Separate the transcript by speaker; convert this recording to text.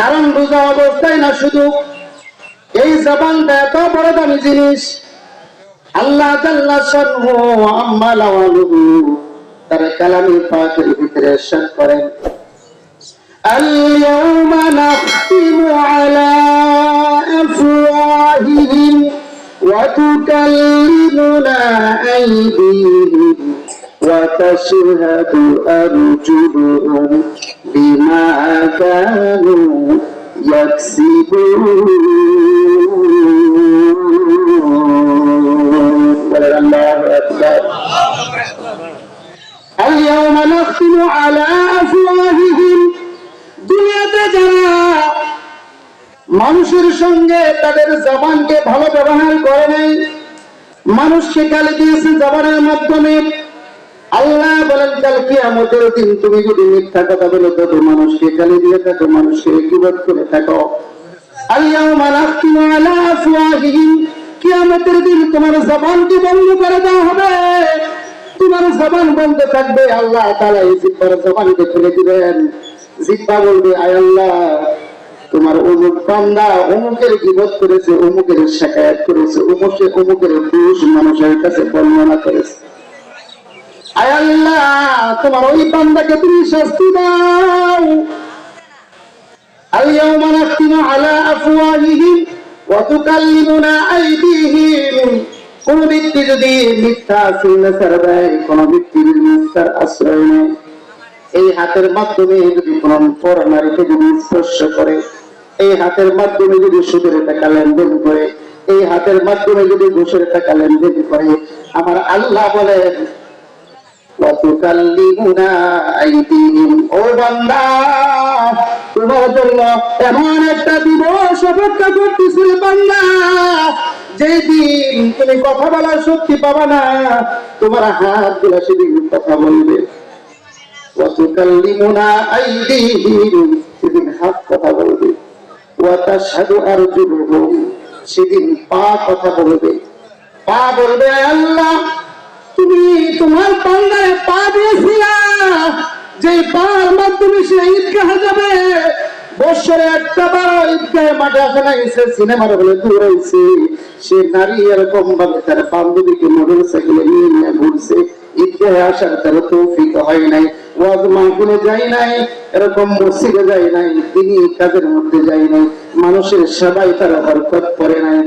Speaker 1: কারণ বোঝা অবস্থায় না শুধু এই জবানটা এত বড় দামি জিনিস আল্লাহ জাল্লা শানহু আম্মা লাওয়ালুহু তার কালামে পাকের ভিতরে ইরশাদ করেন اليوم نختم على أفواههم وتكلمنا أيديهم وتشهد أرجلهم بما كانوا يكسبون ولله الله أكبر اليوم نختم على أفواههم দুনিয়াতে যারা মানুষের সঙ্গে তাদের জবানকে ভালো ব্যবহার করে নাই মানুষকে গালি দিয়েছে জবানের মাধ্যমে আল্লাহ বলেন, কাল কিয়ামতের দিন তুমি যদি মিথ্যা কথা বলে থাকো মানুষকে গালি দিয়ে থাকো মানুষকে কিবত করে থাকো। আল্লাহুম্মা নাখতিমু আলা আফওয়াহিহিম। কিয়ামতের দিন তোমার জবানকে বন্ধ করে দেওয়া হবে। তোমার জবান বন্ধ থাকবে, আল্লাহ তাআলা এই জিব্বার জবানকে খুলে দিবেন। জিব্বা বলবে, আয় আল্লাহ, তোমার অমুক বান্দা অমুকের গিবত করেছে, অমুকের শেখায়ত করেছে, অমুকে অমুকের পুরুষ মানুষের কাছে বর্ণনা করেছে। আয় আল্লাহ তোমার ওই বান্দাকে তুমি শাস্তি দাও اليوم نختم على أفواههم وتكلمنا أيديهم কোন ব্যক্তি যদি মিথ্যা সিগনেচার দেয় কোন ব্যক্তি যদি মিথ্যার আশ্রয় নেয় এই হাতের মাধ্যমে যদি কোন পর নারীকে যদি স্পর্শ করে এই হাতের মাধ্যমে যদি সুদের টাকা লেনদেন করে এই হাতের মাধ্যমে যদি ঘুষের টাকা লেনদেন করে আমার আল্লাহ বলেন وتكلمنا أيديهم ও বান্দা তোমার জন্য এমন একটা দিবস অপেক্ষা করতেছিল বান্দা যেদিন তুমি কথা বলার শক্তি পাবা না তোমার হাত গুলা সেদিন কথা বলবে وتكلمنا أيديهم সেদিন হাত কথা বলবে وتشهد أرجلهم সেদিন পা কথা বলবে পা বলবে আল্লাহ যে পার মাধ্যমে সে ঈদগাহ যাবে, বছরে একটা বার ঈদগাহে মাঠে আসে না সে সিনেমার বলে দৌড়াইছে সে নারী এরকম ভাবে তার বান্ধবীকে মোটর সাইকেলে নিয়ে নিয়ে ঘুরছে। ঈদগাহে আসার তার তৌফিক হয় নাই, ওয়াজ মাহফিলে যাই নাই, এরকম মসজিদে যাই নাই তিনি কাজের মধ্যে যাই নাই। মানুষের সেবাই তারা বরকত করে নাই।